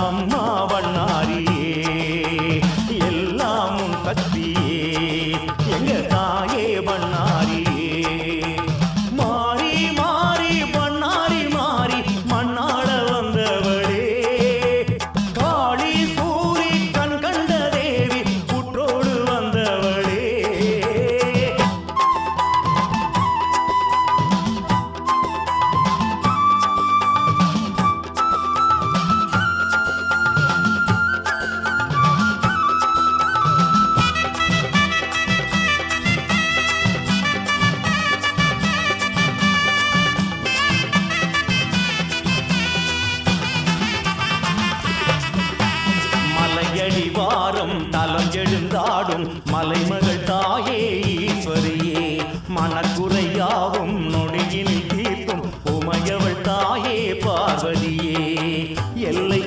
அம்மாவ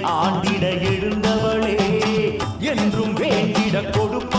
ஆண்டிட எழுந்தவளே என்றும் வேண்டிட கொடுக்க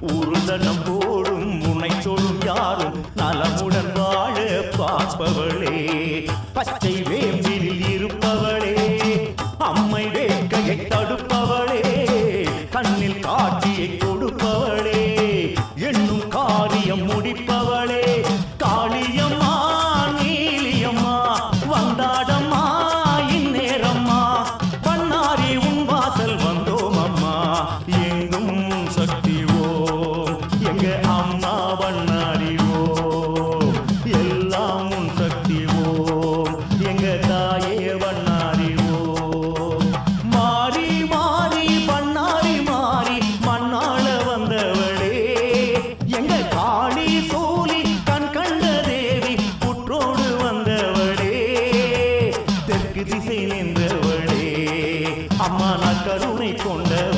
உருதனம் போடும் உனை சொல்லும் யாரும் நலமுடன் வாழ பார்ப்பவளே. பச்சை வேம்பினில் இருப்பவளே அம்மை வேட்கையை தடுப்பவளே கண்ணில் காட்சியை கொடுப்பவளே என்னும் காரியம் முடிப்பவளே. விழித்தேன் என்றவளே அம்மா நான் கருணை கொண்ட